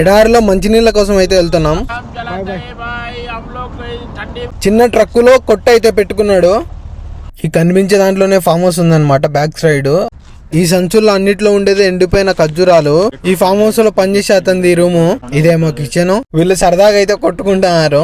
ఎడారిలో మంచినీళ్ళ కోసం అయితే వెళ్తున్నాం. చిన్న ట్రక్కులో కొట్ట అయితే పెట్టుకున్నాడు. ఈ కనిపించే దాంట్లోనే ఫామ్ హౌస్ ఉందన్నమాట బ్యాక్ సైడ్ ఈ సంచుల్లో అన్నిట్లో ఉండేది ఎండిపోయిన ఖర్జూరాలు. ఈ ఫామ్ హౌస్లో పనిచేసే ఈ రూము ఇదేమో కిచెన్ వీళ్ళు సరదాగా అయితే కొట్టుకుంటున్నారు.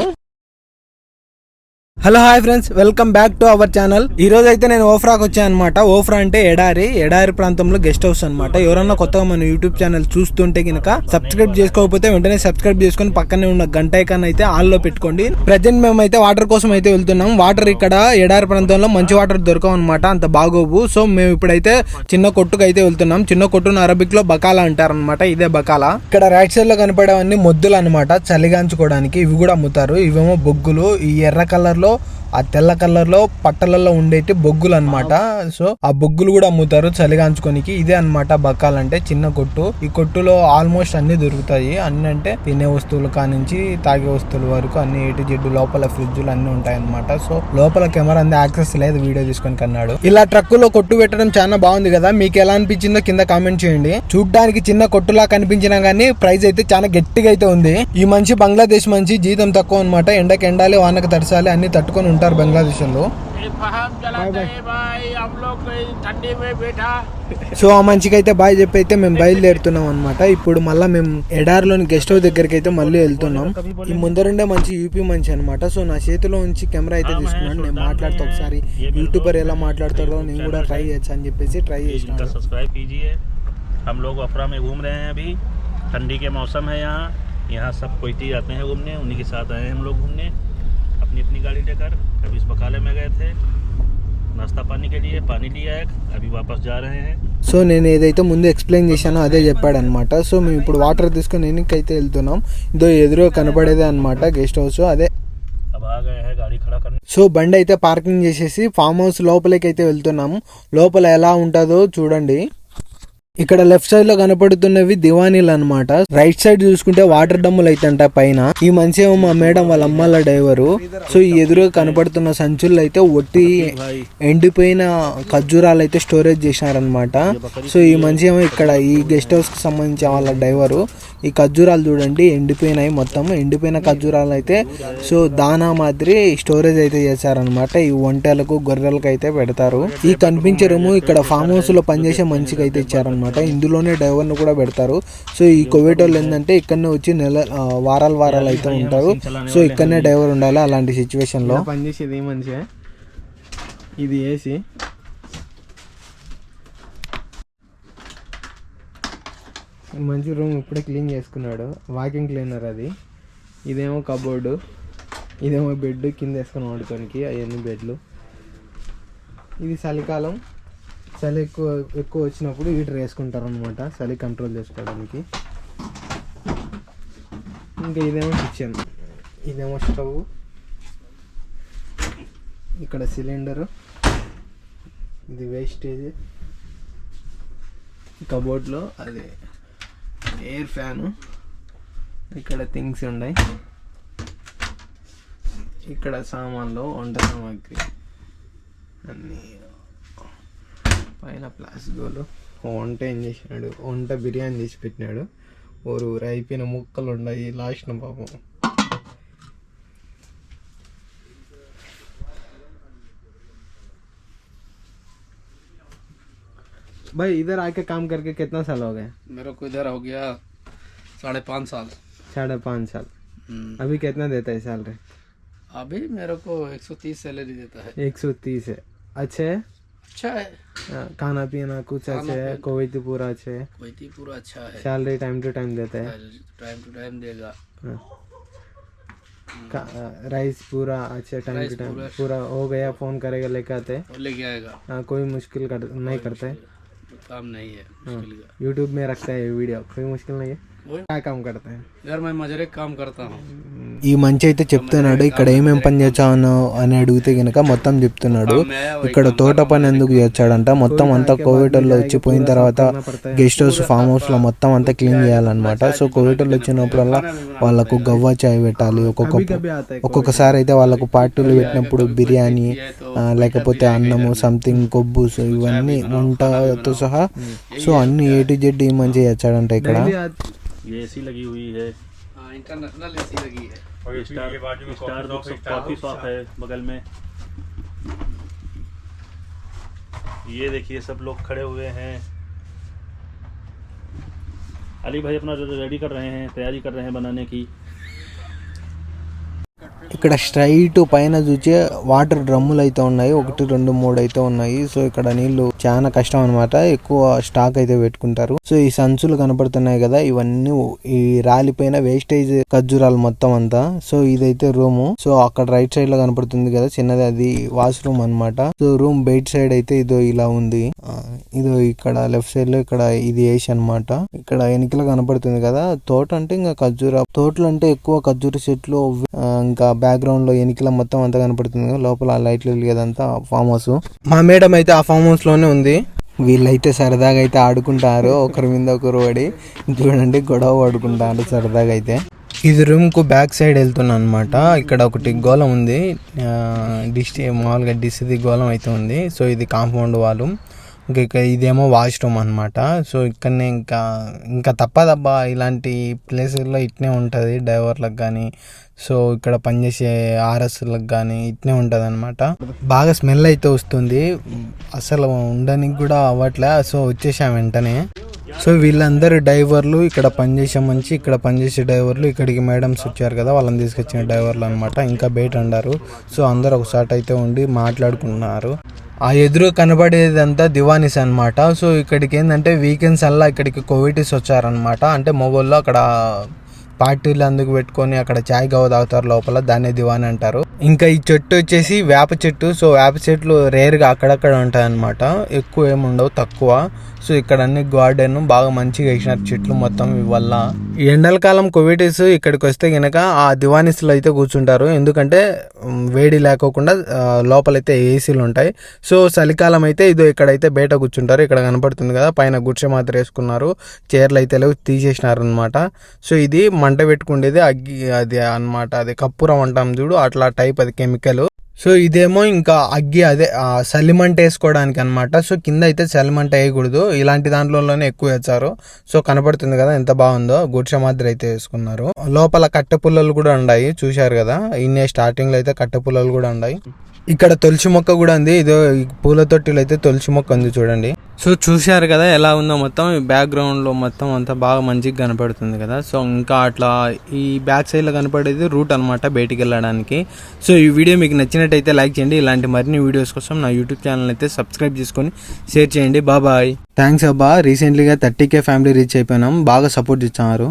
Hello hi friends. Welcome back to our channel. ఈ రోజు అయితే నేను ఓఫ్రాకి వచ్చాను అనమాట ఓఫ్రా అంటే ఎడారి ఎడారి ప్రాంతంలో గెస్ట్ హౌస్ అన్నమాట. ఎవరన్నా కొత్తగా మన యూట్యూబ్ ఛానల్ చూస్తుంటే కనుక సబ్స్క్రైబ్ చేసుకోకపోతే వెంటనే సబ్స్క్రైబ్ చేసుకొని పక్కనే ఉన్న గంట ఐకాన్ అయితే ఆన్లో పెట్టుకోండి. ప్రజెంట్ మేము అయితే వాటర్ కోసం అయితే వెళ్తున్నాం. వాటర్ ఇక్కడ ఎడారి ప్రాంతంలో మంచి వాటర్ దొరకవు అనమాట అంత బాగోవు. సో మేము ఇప్పుడైతే చిన్న కొట్టుకు అయితే వెళ్తున్నాం. చిన్న కొట్టును అరబిక్లో బకాలా అంటారనమాట ఇదే బకాలా. ఇక్కడ రైట్ సైడ్లో కనపడేవన్నీ మొద్దులు అనమాట చలిగాంచుకోవడానికి ఇవి కూడా అమ్ముతారు. ఇవేమో బొగ్గులు. ఈ ఎర్ర కలర్లో hablando ఆ తెల్ల కలర్లో పట్టలలో ఉండేటి బొగ్గులు అన్నమాట సో ఆ బొగ్గులు కూడా అమ్ముతారు చలిగాంచుకోనికి. ఇదే అన్నమాట బక్కాలంటే చిన్న కొట్టు. ఈ కొట్టులో ఆల్మోస్ట్ అన్ని దొరుకుతాయి. అన్ని అంటే తినే వస్తువులు కానించి తాగే వస్తువుల వరకు అన్ని ఏటి జిడ్డు లోపల ఫ్రిడ్జ్లు అన్ని ఉంటాయి అన్నమాట సో లోపల కెమెరా అంది యాక్సెస్ లేదు వీడియో తీసుకొని కన్నాడు. ఇలా ట్రక్కులో కొట్టు పెట్టడం చాలా బాగుంది కదా. మీకు ఎలా అనిపించిందో కింద కామెంట్ చేయండి. చూడ్డానికి చిన్న కొట్టులా కనిపించినా గానీ ప్రైస్ అయితే చాలా గట్టిగా అయితే ఉంది. ఈ మనిషి బంగ్లాదేశ్ మంచి జీతం తక్కువ అన్నమాట. ఎండకి ఎండాలి వానకు తడసాలి అన్ని తట్టుకొని ఉంటారు బంగ్లాదేశ్ లో हम चलाते हैं भाई हम लोग कोई ठंडी में बैठा సో ఆ మంచికి అయితే బాయ్ చెప్పి అయితే మేము బయలుదేరుతున్నాం అనమాట ఇప్పుడు మళ్ళీ మేము ఎడారిలోని గెస్ట్ హౌస్ దగ్గరికి అయితే మళ్ళీ వెళ్తున్నాం ఈ ముందరుండే మంచి యూపీ మంచి అనమాట సో నా చేతిలో ఉంచి కెమెరా అయితే తీసుకున్నాను నేను మాట్లాడుతూ ఒకసారి యూట్యూబర్ ఎలా మాట్లాడతారో నేను కూడా ట్రై చేయొచ్చు అని చెప్పేసి ట్రై इनका చేసినాను सब्सक्राइब कीजिए हम लोग अफरा में घूम रहे हैं अभी ठंडी के मौसम है यहाँ यहाँ सब कोयती आते हैं घूमने उन्हीं के साथ आए हैं हम लोग घूमने अपनी अपनी गाड़ी लेकर अभी इस बकाले में गए थे नाश्ता पानी के लिए पानी लिया एक अभी वापस जा रहे हैं సో నేను ఏదైతే ముందు ఎక్స్ప్లెయిన్ చేశానో అదే చెప్పాడనమాట సో మేము ఇప్పుడు వాటర్ తీసుకొని ఎన్నికైతే వెళ్తున్నాం ఇదో ఎదురుగా కనపడేదే అనమాట గెస్ట్ హౌస్ అదే अब आ गए हैं गाड़ी खड़ा करने సో బండి అయితే పార్కింగ్ చేసేసి ఫామ్ హౌస్ లోపలికి అయితే వెళ్తున్నాము లోపల ఎలా ఉంటుందో చూడండి ఇక్కడ లెఫ్ట్ సైడ్లో కనపడుతున్నవి దివానీలు అన్నమాట. రైట్ సైడ్ చూసుకుంటే వాటర్ డమ్ములు అయితే అంట పైన. ఈ మనిషి ఏమో మా మేడం వాళ్ళ అమ్మాల డ్రైవరు. సో ఈ ఎదురుగా కనపడుతున్న సంచుల్లో అయితే ఒట్టి ఎండిపోయిన ఖర్జూరాలు అయితే స్టోరేజ్ చేసినారనమాట సో ఈ మనిషి ఏమో ఇక్కడ ఈ గెస్ట్ హౌస్కి సంబంధించిన వాళ్ళ డ్రైవరు. ఈ ఖర్జూరాలు చూడండి ఎండిపోయినాయి మొత్తం. ఎండిపోయిన ఖర్జూరాలు అయితే సో దానా మాదిరి స్టోరేజ్ అయితే చేశారనమాట ఈ వంటలకు గొర్రెలకు అయితే పెడతారు. ఈ కనిపించే రూము ఇక్కడ ఫామ్ హౌస్లో పనిచేసే మనిషికి అయితే ఇచ్చారనమాట ఇందులోనే డ్రైవర్ను కూడా పెడతారు. సో ఈ కోవిడ్ వాళ్ళు ఏంటంటే ఇక్కడనే వచ్చి నెల వారాలు వారాలు అయితే ఉంటారు. సో ఇక్కడనే డ్రైవర్ ఉండాలి అలాంటి సిచ్యువేషన్లో పనిచేసేది మనిషి ఇది ఏసీ మంచి రూమ్ ఇప్పుడే క్లీన్ చేసుకున్నాడు. వాకింగ్ క్లీనర్ అది. ఇదేమో కబోర్డు. ఇదేమో బెడ్ కింద వేసుకొని వాడుకోనికి అవన్నీ బెడ్లు. ఇది చలికాలం. చలి ఎక్కువ ఎక్కువ వచ్చినప్పుడు హీటర్ వేసుకుంటారు అనమాట చలి కంట్రోల్ చేసుకోవడానికి. ఇంకా ఇదేమో కిచెన్ ఇదేమో స్టవ్. ఇక్కడ సిలిండరు ఇది వేస్టేజ్ కబోర్డ్లో అది ఎయిర్ ఫ్యాను ఇక్కడ థింగ్స్ ఉన్నాయి. ఇక్కడ సామాన్లు వంట సామాగ్రి అన్నీ. పైన ప్లాస్టిక్లు వంట ఏం చేసినాడు వంట బిర్యానీ చేసి పెట్టినాడు ఓరు ఊరు అయిపోయిన ముక్కలు ఉన్నాయి లాస్ట్ పాపం भाई इधर आके काम करके कितना साल हो गए मेरे को इधर हो गया साढ़े पाँच साल साढ़े पाँच साल हम्म, अभी कितना देता है सैलरी अभी मेरे को 130 सैलरी देता है एक सौ तीस है अच्छे है अच्छा है। हाँ, खाना पीना कुछ अच्छे है कोई पूरा अच्छे है। वही पूरा अच्छा है। सैलरी टाइम टू टाइम देते हैं। टाइम टू टाइम देगा। हाँ। राइस पूरा अच्छे टाइम टू टाइम। पूरा हो गया फ़ोन करेगा लेके आते लेके आएगा। हाँ, कोई मुश्किल कर नहीं करते काम नहीं है यूट्यूब में रखते हैं वीडियो कोई मुश्किल नहीं है। क्या काम करते हैं? यार मैं मजरे काम करता हूँ। ఈ మంచి అయితే చెప్తున్నాడు. ఇక్కడ ఏమేమి పని చేసాను అని అడిగితే కనుక మొత్తం చెప్తున్నాడు. ఇక్కడ తోట పని ఎందుకు చేస్తాడంట? మొత్తం అంతా కోవిటర్లో వచ్చి పోయిన తర్వాత గెస్ట్ హౌస్ ఫామ్ హౌస్లో మొత్తం అంతా క్లీన్ చేయాలన్నమాట. సో కోవిటల్లో వచ్చినప్పుడల్లా వాళ్ళకు గవ్వా చాయ్ పెట్టాలి. ఒక్కొక్క ఒక్కొక్కసారి అయితే వాళ్ళకు పార్టీలు పెట్టినప్పుడు బిర్యానీ లేకపోతే అన్నము సంథింగ్ కొబ్బుస్ ఇవన్నీ ఉంటాతో సహా. సో అన్ని ఏ టు జెడ్ మంచిగా చేస్తాడంట ఇక్కడ? ఏసీ లగి హుయి హై इंटरनेशनल एसी लगी है स्टार स्टार कॉफी शॉप है बगल में ये देखिए सब लोग खड़े हुए हैं अली भाई अपना रेडी कर रहे हैं तैयारी कर रहे हैं बनाने की ఇక్కడ స్ట్రైట్ పైన చూచే వాటర్ డ్రమ్ములు అయితే ఉన్నాయి ఒకటి రెండు మూడు అయితే ఉన్నాయి సో ఇక్కడ నీళ్లు చాలా కష్టం అన్నమాట. ఎక్కువ స్టాక్ అయితే పెట్టుకుంటారు. సో ఈ సంచులు కనపడుతున్నాయి కదా ఇవన్నీ ఈ రాలిపోయిన వేస్టేజ్ ఖర్జూరాలు మొత్తం అంతా. సో ఇదైతే రూము. సో అక్కడ రైట్ సైడ్లో కనపడుతుంది కదా చిన్నది అది వాష్రూమ్ అన్నమాట. సో రూమ్ బయట సైడ్ అయితే ఇదో ఇలా ఉంది. ఇదో ఇక్కడ లెఫ్ట్ సైడ్లో ఇక్కడ ఇది వేసి అన్నమాట. ఇక్కడ వెనుకల కనపడుతుంది కదా తోట అంటే ఇంకా ఖర్జూర. తోటలు అంటే ఎక్కువ ఖర్జూర చెట్లు ఇంకా బ్యాక్గ్రౌండ్లో వెనుకల మొత్తం అంతా కనపడుతుంది లోపల లైట్లు వెలిగేదంతా ఫామ్ హౌస్ మా మేడం అయితే ఆ ఫామ్ హౌస్లోనే ఉంది. వీళ్ళైతే సరదాగా అయితే ఆడుకుంటారు. ఒకరి మీద ఒకరు పడి చూడండి గొడవ పడుకుంటారు సరదాగా అయితే ఇది రూమ్కు బ్యాక్ సైడ్ వెళ్తున్నా అనమాట ఇక్కడ ఒకటి గోళం ఉంది. ఆ, డిష్ మామూలుగా డిస్ది గోళం అయితే ఉంది. సో ఇది కాంపౌండ్ వాళ్ళు ఇంకా ఇక్కడ ఇదేమో వాష్రూమ్ అనమాట సో ఇక్కడనే ఇంకా ఇంకా తప్పదబ్బా ఇలాంటి ప్లేసెస్లో ఇట్నే ఉంటుంది డ్రైవర్లకు కానీ సో ఇక్కడ పనిచేసే ఆర్ఎస్లకు కానీ ఇట్నే ఉంటుంది అనమాట బాగా స్మెల్ అయితే వస్తుంది. అసలు ఉండడానికి కూడా అవ్వట్లే. సో వచ్చేసాం వెంటనే. సో వీళ్ళందరూ డ్రైవర్లు ఇక్కడ పనిచేసే మంచి ఇక్కడ పనిచేసే డ్రైవర్లు ఇక్కడికి మేడమ్స్ వచ్చారు కదా వాళ్ళని తీసుకొచ్చిన డ్రైవర్లు అనమాట ఇంకా బయట అన్నారు సో అందరు ఒకసారి అయితే ఉండి మాట్లాడుకుంటున్నారు. ఆ ఎదురు కనబడేదంతా దివానిస్ అనమాట సో ఇక్కడికి ఏంటంటే వీకెండ్స్ అల్లా ఇక్కడికి కోవిటీస్ వచ్చారనమాట అంటే మొబైల్లో అక్కడ పార్టీలు అందుకు పెట్టుకొని అక్కడ చాయ్ గవ తాగుతారు లోపల దాన్నే దివాని అంటారు. ఇంకా ఈ చెట్టు వచ్చేసి వేప చెట్టు. సో వేప చెట్లు రేర్గా అక్కడక్కడ ఉంటాయి అనమాట ఎక్కువ ఏముండవు తక్కువ. సో ఇక్కడ అన్ని గార్డెన్ బాగా మంచిగా వేసినారు చెట్లు మొత్తం వల్ల. ఎండల కాలం కోవిటీస్ ఇక్కడికి వస్తే గనక ఆ దివానిస్లో అయితే కూర్చుంటారు. ఎందుకంటే వేడి లేకోకుండా లోపలైతే ఏసీలు ఉంటాయి. సో చలికాలం అయితే ఇదో ఇక్కడైతే బయట కూర్చుంటారు. ఇక్కడ కనపడుతుంది కదా పైన గుడిసె మాత్రం వేసుకున్నారు. చైర్లు అయితే లేవు తీసేసినారు అనమాట సో ఇది మంట పెట్టుకుండేది అగ్గి అది అన్నమాట అది కప్పురం అంటాం చూడు అట్లా టైప్ అది కెమికల్. సో ఇదేమో ఇంకా అగ్గి అదే సలిమంట వేసుకోవడానికి అనమాట సో కింద అయితే చలిమంట వేయకూడదు. ఇలాంటి దాంట్లోనే ఎక్కువ వేస్తారు. సో కనపడుతుంది కదా ఎంత బాగుందో. గుడిసె మాదిరి అయితే వేసుకున్నారు. లోపల కట్టె పుల్లలు కూడా ఉన్నాయి చూశారు కదా? ఇన్నే స్టార్టింగ్లో అయితే కట్టె పుల్లలు కూడా ఉన్నాయి ఇక్కడ తులసి మొక్క కూడా ఉంది. ఇదో పూల తొట్టిలో అయితే తులసి మొక్క ఉంది చూడండి. సో చూశారు కదా ఎలా ఉందో మొత్తం ఈ బ్యాక్గ్రౌండ్లో మొత్తం అంతా బాగా మంచిగా కనపడుతుంది కదా. సో ఇంకా అట్లా ఈ బ్యాక్ సైడ్లో కనపడేది రూట్ అన్నమాట బయటికి వెళ్ళడానికి. సో ఈ వీడియో మీకు నచ్చినట్టయితే లైక్ చేయండి. ఇలాంటి మరిన్ని వీడియోస్ కోసం నా యూట్యూబ్ ఛానల్ అయితే సబ్స్క్రైబ్ చేసుకొని షేర్ చేయండి. బాబాయ్ థ్యాంక్స్ అబ్బా. రీసెంట్లీగా థర్టీ కే ఫ్యామిలీ రీచ్ అయిపోయినాం. బాగా సపోర్ట్ ఇచ్చారు.